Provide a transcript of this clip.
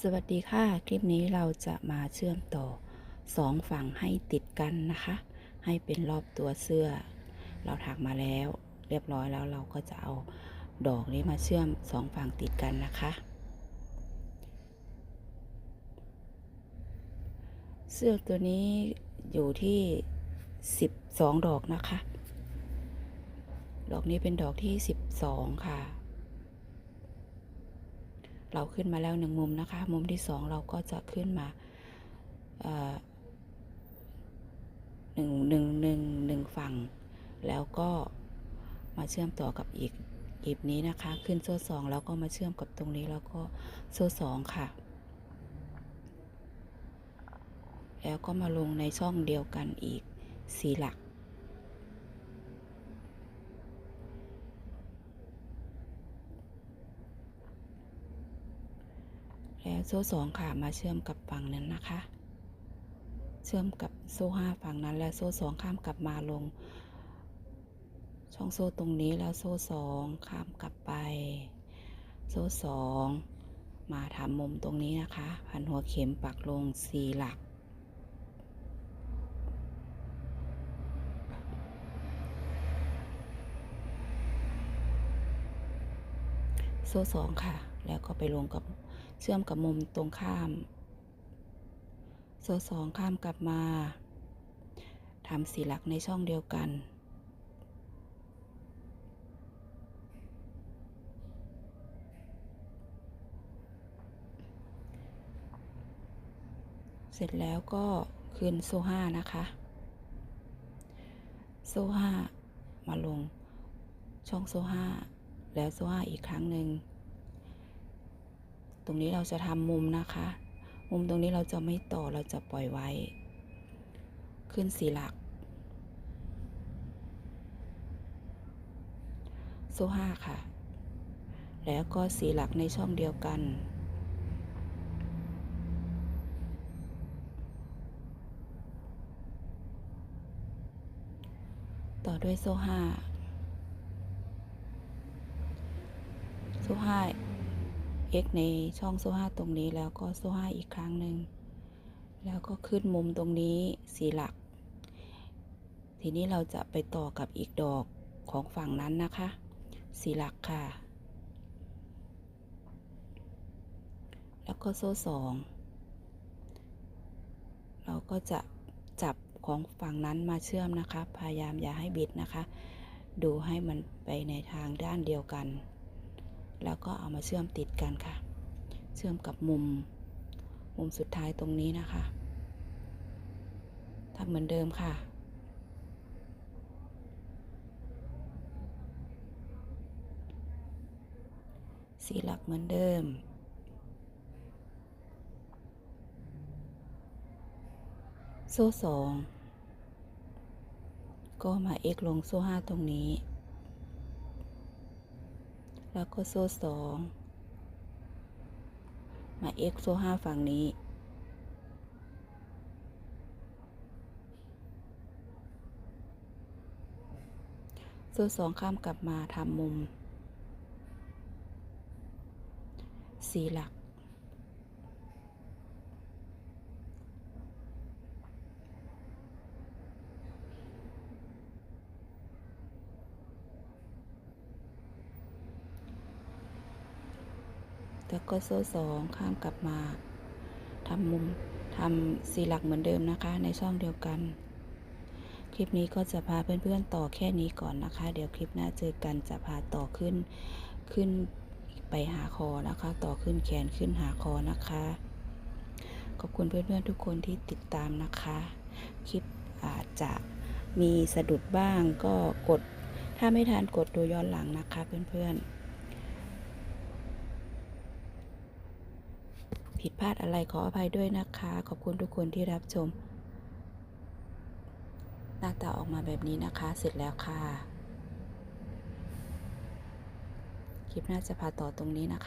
สวัสดีค่ะ คลิปนี้เราจะมาเชื่อมต่อสองฝั่งให้ติดกันนะคะ ให้เป็นรอบตัวเสื้อ เราถักมาแล้ว เรียบร้อยแล้วเราก็จะเอาดอกนี้มาเชื่อมสองฝั่งติดกันนะคะ เสื้อตัวนี้อยู่ที่ 12 ดอกนะคะ ดอกนี้เป็นดอกที่ 12 ค่ะ เราขึ้นมาแล้วหนึ่งมุมนะคะ มุมที่สองเราก็จะขึ้นมาหนึ่งหนึ่งหนึ่งหนึ่งฝั่ง แล้วก็มาเชื่อมต่อกับอีกอีบนี้นะคะ ขึ้นโซ่สองแล้วก็มาเชื่อมกับตรงนี้แล้วก็โซ่สองค่ะ แล้วก็มาลงในช่องเดียวกันอีกสี่หลัก แล้ว โซ่สองค่ะมาเชื่อมกับฝั่งนั้นนะคะ เชื่อมกับโซ่ห้าฝั่งนั้น แล้วโซ่สองข้ามกลับมาลง ช่องโซ่ตรงนี้แล้วโซ่สองข้ามกลับไป โซ่สองมาทำมุมตรงนี้นะคะ พันหัวเข็มปักลงสี่หลัก โซ่สองค่ะ แล้วก็ไปลงกับ เชื่อมกับมุมตรงข้ามโซ่สองข้ามกลับมาทำสีหลักในช่องเดียวกัน เสร็จแล้วก็คืนโซ่ห้านะคะ โซ่ห้ามาลงช่องโซ่ห้าแล้วโซ่ห้าอีกครั้งหนึ่ง ตรงนี้เราจะทำมุมนะคะ มุมตรงนี้เราจะไม่ต่อเราจะปล่อยไว้ ขึ้นสีหลักโซ่ห้าค่ะ แล้วก็สีหลักในช่องเดียวกัน ต่อด้วยโซ่ห้าโซ่ห้า x ในช่องโซ่ห้าตรงนี้แล้วก็โซ่ห้าอีกครั้งหนึ่ง แล้วก็ขึ้นมุมตรงนี้สีหลัก ทีนี้เราจะไปต่อกับอีกดอกของฝั่งนั้นนะคะสีหลักค่ะ แล้วก็โซ่สองเราก็จะจับของฝั่งนั้นมาเชื่อมนะคะ พยายามอย่าให้บิดนะคะ ดูให้มันไปในทางด้านเดียวกัน แล้วก็เอามาเชื่อมติดกันค่ะ เชื่อมกับมุม มุมสุดท้ายตรงนี้นะคะทำเหมือนเดิมค่ะสีหลักเหมือนเดิม โซ่สองก็มา x ลงโซ่ห้าตรงนี้ แล้วก็โซ่สองมา x โซ่ห้าฝั่งนี้ โซ่สองข้ามกลับมาทำมุมสี่หลัก แล้วก็โซ่สองข้ามกลับมาทำมุมทำสี่หลักเหมือนเดิมนะคะ ในช่องเดียวกัน คลิปนี้ก็จะพาเพื่อนๆต่อแค่นี้ก่อนนะคะ เดี๋ยวคลิปหน้าเจอกันจะพาต่อขึ้นขึ้นไปหาคอนะคะ ต่อขึ้นแขนขึ้นหาคอนะคะขอบคุณเพื่อนๆทุกคนที่ติดตามนะคะ คลิปอาจจะมีสะดุดบ้างก็กด ถ้าไม่ทันกดดูย้อนหลังนะคะเพื่อนๆ ผิดพลาดอะไรขออภัยด้วยนะคะ ขอบคุณทุกคนที่รับชม หน้าตาออกมาแบบนี้นะคะ เสร็จแล้วค่ะ คลิปหน้าจะพาต่อตรงนี้นะคะ